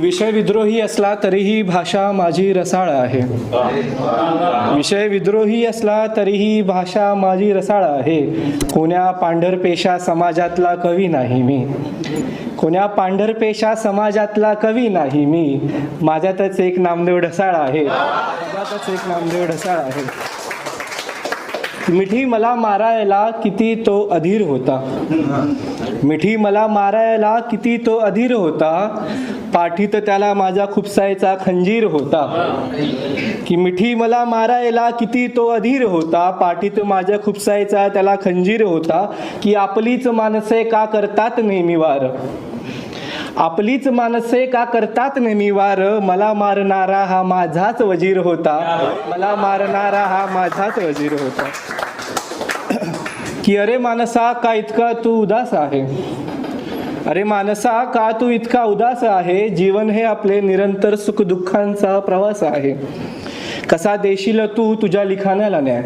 विषय विद्रोही असला तरीही भाषा माझी रसाळ आहे. विषय विद्रोही असला तरीही भाषा माझी रसाळ आहे. कोण्या पांढरपेशा समाजातला कवी नाही मी. कोण्या पांढरपेशा समाजातला कवी नाही मी. माझ्यातच एक नामदेव ढसाळ आहे. माझ्यातच एक नामदेव ढसाळ आहे. मिठी मला मारायला किती तो अधीर होता. मिठी मला मारायला किती तो अधीर होता. पाठीत त्याला माझा खुपसायचा खंजीर होता. की मिठी मला मारायला किती तो अधीर होता. पाठीत माझ्या खुपसायचा त्याला खंजीर होता. की आपलीच माणसे का करतात नेहमी वार? आपलीच माणसे का करतात नेहमी वार? मला मारणारा हा माझाच वजीर होता. मला मारणारा हा माझाच वजीर होता. की अरे मानसा का इतका तू उदास आहे? अरे मानसा का तू इतका उदास आहे? जीवन हे आपले निरंतर सुखदुःखांचा प्रवास आहे. कसा देशील तू तुझ्या लिखाणाला न्याय?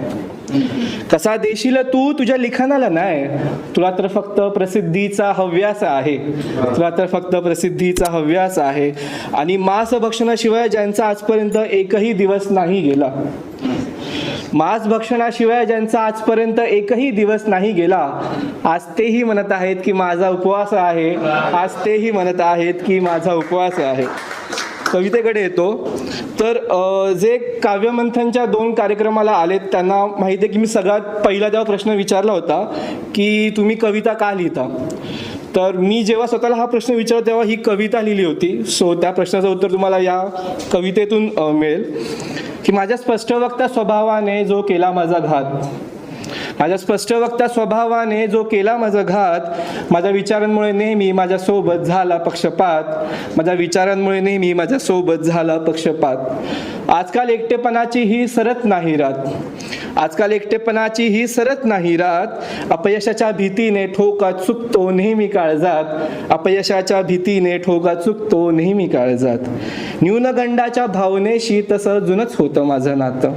कसा देशील तू तुझ्या लिखाणाला न्याय? तुला तर फक्त प्रसिद्धीचा हव्यास आहे. तुला तर फक्त प्रसिद्धीचा हव्यास आहे. आणि मांस भक्षणाशिवाय ज्यांचा आजपर्यंत एकही दिवस नाही गेला. मांस भक्षणाशिवाय ज्यांचा आजपर्यंत एकही दिवस नाही गेला आज तेही म्हणत आहेत की माझा उपवास आहे. आज तेही म्हणत आहेत की माझा उपवास आहे. कवितेकडे येतो. तर जे काव्यमंथनच्या दोन कार्यक्रमाला आलेत त्यांना माहिती आहे की मी सगळ्यात पहिला जेव्हा प्रश्न विचारला होता की तुम्ही कविता का लिहिता? तर मी जेव्हा स्वतःला हा प्रश्न विचारला तेव्हा ही कविता लिहिली होती. सो त्या प्रश्नाचं उत्तर तुम्हाला या कवितेतून मिळेल. की माझ्या स्पष्टवक्ता स्वभावाने जो केला माझा घात माझ्या स्पष्टवक्ता स्वभावाने जो केला माझा घात माझ्या विचारांमुळे नेहमी माझ्या सोबत झाला पक्षपात माझ्या विचारांमुळे नेहमी माझ्या सोबत झाला पक्षपात. आजकाल एकटेपणाची ही सरत नाही रात. आजकाल एकटेपणाची ही सरत नाही रात. अपयशाच्या भीतीने ठोका चुकतो नेहमी काळजात. अपयशाच्या भीतीने ठोका चुकतो नेहमी काळजात. न्यूनगंडाच्या भावनेशी तसं जुनच होतं माझं नातं.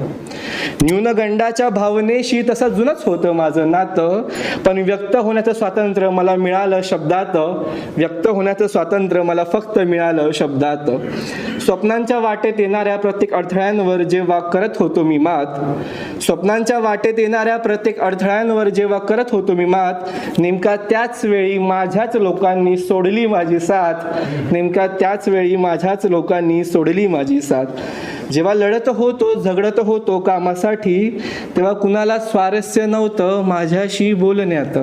न्यूनगंडाच्या भावनेशी तसं जुनच होतं माझं नातं. पण व्यक्त होण्याचं स्वातंत्र्य मला मिळालं शब्दात. व्यक्त होण्याचं स्वातंत्र्य मला फक्त मिळालं शब्दात. स्वप्नांच्या वाटेत येणाऱ्या प्रत्येक अडथळ्यांवर जेव्हा करत होतो मी मात स्वप्नांच्या वाटेत येणाऱ्या प्रत्येक अडथळ्यांवर जेव्हा करत होतो मी मात नेमका त्याच वेळी माझ्याच लोकांनी सोडली माझी साथ. नेमका त्याच वेळी माझ्याच लोकांनी सोडली माझी साथ. जेव्हा लढत होतो झगडत होतो कामासाठी तेव्हा कुणाला स्वारस्य नव्हतं माझ्याशी बोलण्यात.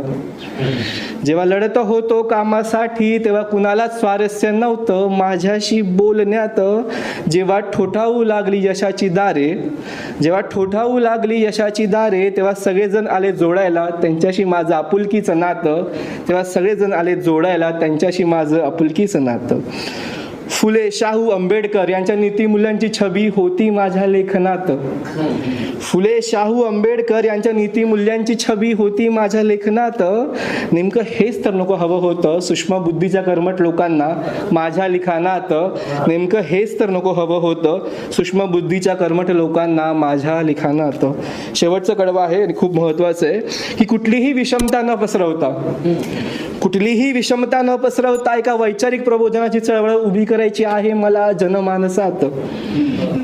जेव्हा लढत होतो कामासाठी तेव्हा कुणाला स्वारस्य नव्हतं माझ्याशी बोलण्यात. जेव्हा ठोठावू लागली यशाची दारे जेव्हा ठोठावू लागली यशाची दारे तेव्हा सगळेजण आले जोडायला त्यांच्याशी माझं आपुलकीचं नातं. तेव्हा सगळेजण आले जोडायला त्यांच्याशी माझं आपुलकीचं नातं. फुले शाहू आंबेडकर यांच्या नीतिमूल्यांची छबी होती माझ्या लेखनात. फुले शाहू आंबेडकर यांच्या नीतिमूल्यांची छबी होती माझ्या लेखनात. नेमकं हेच तर नको हवं होतं सुषमा बुद्धीच्या कर्मठ लोकांना माझ्या लिखाणात. नेमकं हेच तर नको हवं होतं सुषमा बुद्धीच्या कर्मठ लोकांना माझ्या लिखाणात. शेवटचं कडवं आहे आणि खूप महत्त्वाचं आहे की कुठलीही विषमता न पसरवता कुठलीही विषमता न पसरवता एका वैचारिक प्रबोधनाची चळवळ उभी करायची करायची आहे मला जनमानसात.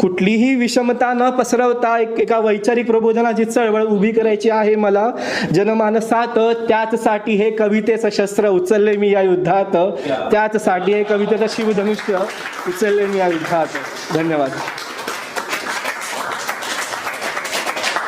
कुठलीही विषमता न पसरवता एक एका वैचारिक प्रबोधनाची चळवळ उभी करायची आहे मला. जनमानसात त्याचसाठी हे कवितेचं शस्त्र उचलले मी या युद्धात. त्याचसाठी हे कवितेचं शिवधनुष्य उचलले मी या युद्धात. धन्यवाद.